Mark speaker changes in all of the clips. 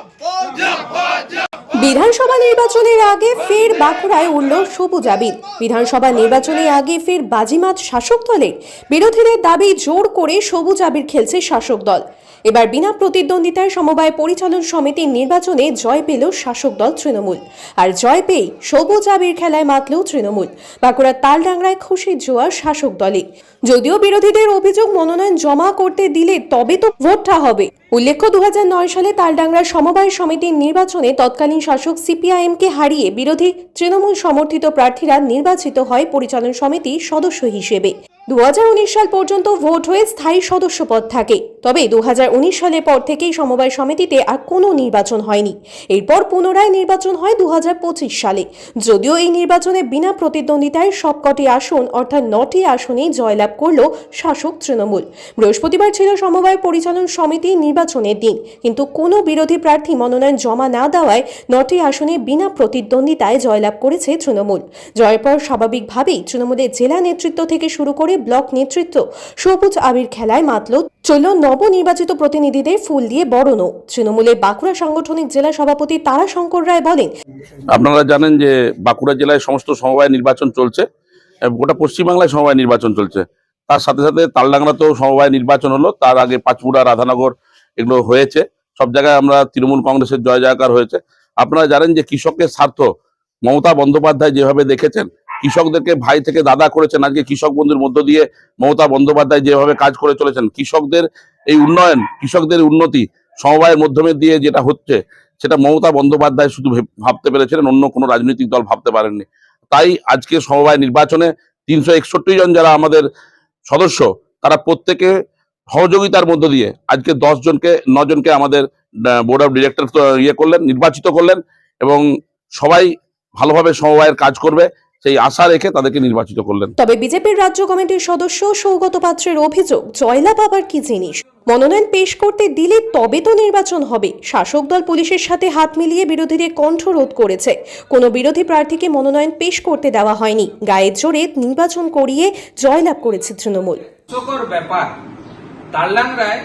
Speaker 1: 야, 뭐, 야, 뭐. বিধানসভা নির্বাচনের আগে ফের বাঁকুড়ায় উঠল সবুজ আবির। বিধানসভা নির্বাচনের আগে ফের বাজিমাত শাসক দলের বিরোধীদের দাবি জোর করে সবুজ আবির খেলছে শাসক দল। এবার বিনা প্রতিদ্বন্দ্বিতায় সমবায় পরিচালন সমিতির নির্বাচনে জয় পেল শাসক দল তৃণমূল। আর জয় পেয়ে সবুজ আবির খেলায় মাতল তৃণমূল। বাঁকুড়ার তালডাংরায় খুশির জোয়ার শাসক দলে যদিও বিরোধীদের অভিযোগ মনোনয়ন জমা করতে দিলে তবে তো ভোটটা হবে। উল্লেখ্য দু হাজার নয় সালে তালডাংরা সমবায় সমিতির নির্বাচনে তৎকালীন শাসক সিপিআইএমকে হারিয়ে বিরোধী তৃণমূল সমর্থিত প্রার্থীরা নির্বাচিত হয় পরিচালন সমিতির সদস্য হিসেবে। দু হাজার উনিশ সাল পর্যন্ত ভোট হয়ে স্থায়ী সদস্য পদ থাকে। তবে দুহাজার উনিশ সালের পর থেকেই সমবায় সমিতিতে আর কোনো নির্বাচন হয়নি। এরপর পুনরায় নির্বাচন হয় দুহাজার পঁচিশ সালে। যদিও এই নির্বাচনে বিনা প্রতিদ্বন্দ্বিতায় সবকটি আসন, অর্থাৎ নটি আসনেই জয়লাভ করল শাসক তৃণমূল। বৃহস্পতিবার ছিল সমবায় পরিচালন সমিতির নির্বাচনের দিন। কিন্তু কোনো বিরোধী প্রার্থী মনোনয়ন জমা না দেওয়ায় নটি আসনে বিনা প্রতিদ্বন্দ্বিতায় জয়লাভ করেছে তৃণমূল। জয়ের পর স্বাভাবিকভাবেই তৃণমূলের জেলা নেতৃত্ব থেকে শুরু করে ব্লক নেতৃত্ব। সবুজ আবির খেলায় মাতল চলল নবনির্বাচিত প্রতিনিধিদের ফুল দিয়ে বরণও। তৃণমূলের বাঁকুড়া সাংগঠনিক জেলা সভাপতি তারাশঙ্কর রায় বলেন,
Speaker 2: আপনারা জানেন যে বাঁকুড়া জেলায় সমস্ত সমবায় নির্বাচন চলছে গোটা পশ্চিমবাংলায় সমবায় নির্বাচন চলছে। তার সাথে সাথে তালডাংরাতেও সমবায় নির্বাচন হলো, তার আগে পাঁচপুরা, রাধানগর এগুলো হয়েছে। সব জায়গায় আমরা তৃণমূল কংগ্রেসের জয় জয়কার হয়েছে। আপনারা জানেন যে কৃষকের স্বার্থ মমতা বন্দ্যোপাধ্যায় যেভাবে দেখেছেন কৃষকদেরকে ভাই থেকে দাদা করেছেন, আজকে কৃষক বন্ধুর মধ্য দিয়ে মমতা বন্দ্যোপাধ্যায় যেভাবে কাজ করে চলেছেন, কৃষকদের এই উন্নয়ন, কৃষকদের উন্নতি, সমবায়ের মাধ্যমে দিয়ে যেটা হচ্ছে, সেটা মমতা বন্দ্যোপাধ্যায় শুধু ভেব- ভাবতে পেরেছিলেন, অন্য কোনো রাজনৈতিক দল ভাবতে পারেননি। তাই আজকে সমবায় নির্বাচনে তিনশো একষট্টি জন যারা আমাদের সদস্য, তারা প্রত্যেকে সহযোগিতার মধ্য দিয়ে আজকে দশ জনকে জনকে আমাদের বোর্ড অফ ডিরেক্টর ইয়ে করলেন, নির্বাচিত করলেন এবং সবাই ভালোভাবে সমবায়ের কাজ করবে। সেই আশা রেখে তাদেরকে নির্বাচিত করলেন।
Speaker 1: তবে বিজেপির রাজ্য কমিটির সদস্য সৌগত পাত্রের অভিযোগ জয়লাভ আবার কি জিনিস? মনোনয়ন পেশ করতে দিলে তবে তো নির্বাচন হবে। শাসক দল পুলিশের সাথে হাত মিলিয়ে বিরোধীদের কণ্ঠরোধ করেছে। কোনো বিরোধী প্রার্থীকে মনোনয়ন পেশ করতে দেওয়া হয়নি। গায়ের জোরে নির্বাচন করিয়ে জয়লাভ করেছে তৃণমূল।
Speaker 3: ব্যাপার। তালডাংরায়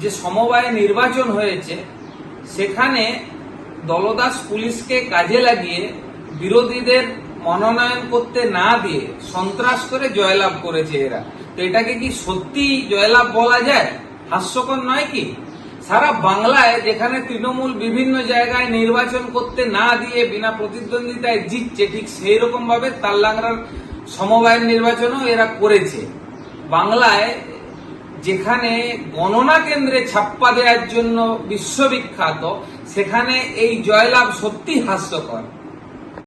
Speaker 3: যে সমবায় নির্বাচন হয়েছে সেখানে দলদাস পুলিশকে কাজে লাগিয়ে বিরোধীদের মনোনয়ন করতে না দিয়ে সন্ত্রাস করে জয়লাভ করেছে এরা। তো এটাকে কি সত্যি জয়লাভ বলা যায়? হাস্যকর নয় কি? সারা বাংলায় যেখানে তৃণমূল বিভিন্ন জায়গায় নির্বাচন করতে না দিয়ে বিনা প্রতিদ্বন্দ্বিতায় জিতছে, ঠিক সেই রকম ভাবে তালডাংরার সমবায়ের নির্বাচনও এরা করেছে। বাংলায় যেখানে গণনা কেন্দ্রে ছাপ্পা দেওয়ার জন্য বিশ্ববিখ্যাত, সেখানে এই জয়লাভ সত্যি হাস্যকর।